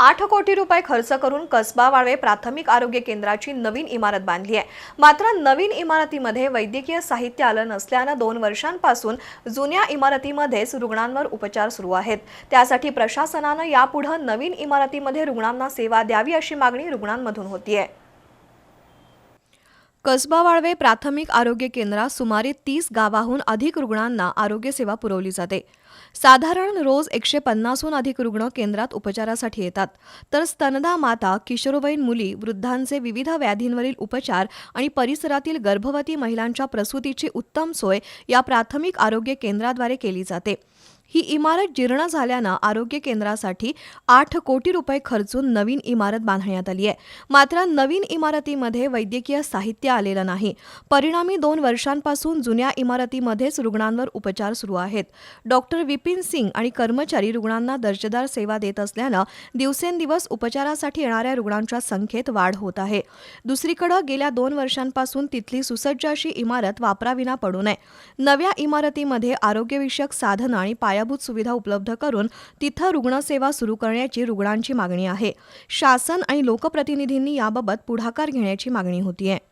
आठ कोटी रुपये खर्च करून कसबा वाळवे प्राथमिक आरोग्य केंद्राची नवीन इमारत बांधली आहे. मात्र नवीन इमारतीमध्ये वैद्यकीय साहित्य आलं नसल्यानं दोन वर्षांपासून जुन्या इमारतीमध्येच रुग्णांवर उपचार सुरू आहेत. त्यासाठी प्रशासनानं यापुढं नवीन इमारतीमध्ये रुग्णांना सेवा द्यावी अशी मागणी रुग्णांमधून होतीये. कसबा वाळवे प्राथमिक आरोग्य केंद्रात सुमारे तीस गावाहून अधिक रुग्णांना आरोग्य सेवा पुरवली जाते. साधारण रोज एकशे पन्नासहून अधिक रुग्ण केंद्रात उपचारासाठी येतात. तर स्तनदा माता किशोरवयीन मुली वृद्धांचे विविध व्याधींवरील उपचार आणि परिसरातील गर्भवती महिलांच्या प्रसूतीची उत्तम सोय या प्राथमिक आरोग्य केंद्राद्वारे केली जाते. ही इमारत जीर्ण झाल्यानं आरोग्य केंद्रासाठी आठ कोटी रुपये खर्चून नवीन इमारत बांधण्यात आली आहे. मात्र नवीन इमारतीमध्ये वैद्यकीय साहित्य आलेलं नाही. परिणामी दोन वर्षांपासून जुन्या इमारतीमध्येच रुग्णांवर उपचार सुरू आहेत. डॉक्टर विपिन सिंग आणि कर्मचारी रुग्णांना दर्जेदार सेवा देत असल्यानं दिवसेंदिवस उपचारासाठी येणाऱ्या रुग्णांच्या संख्येत वाढ होत आहे. दुसरीकडे गेल्या दोन वर्षांपासून तिथली सुसज्ज अशी इमारत वापराविना पडू नये. नव्या इमारतीमध्ये आरोग्यविषयक साधनं आणि पाया पायाभूत सुविधा उपलब्ध करून तिथं रुग्णसेवा सुरू करण्याची रुग्णांची मागणी आहे. शासन आणि लोकप्रतिनिधींनी याबाबत पुढाकार घेण्याची मागणी होतीये.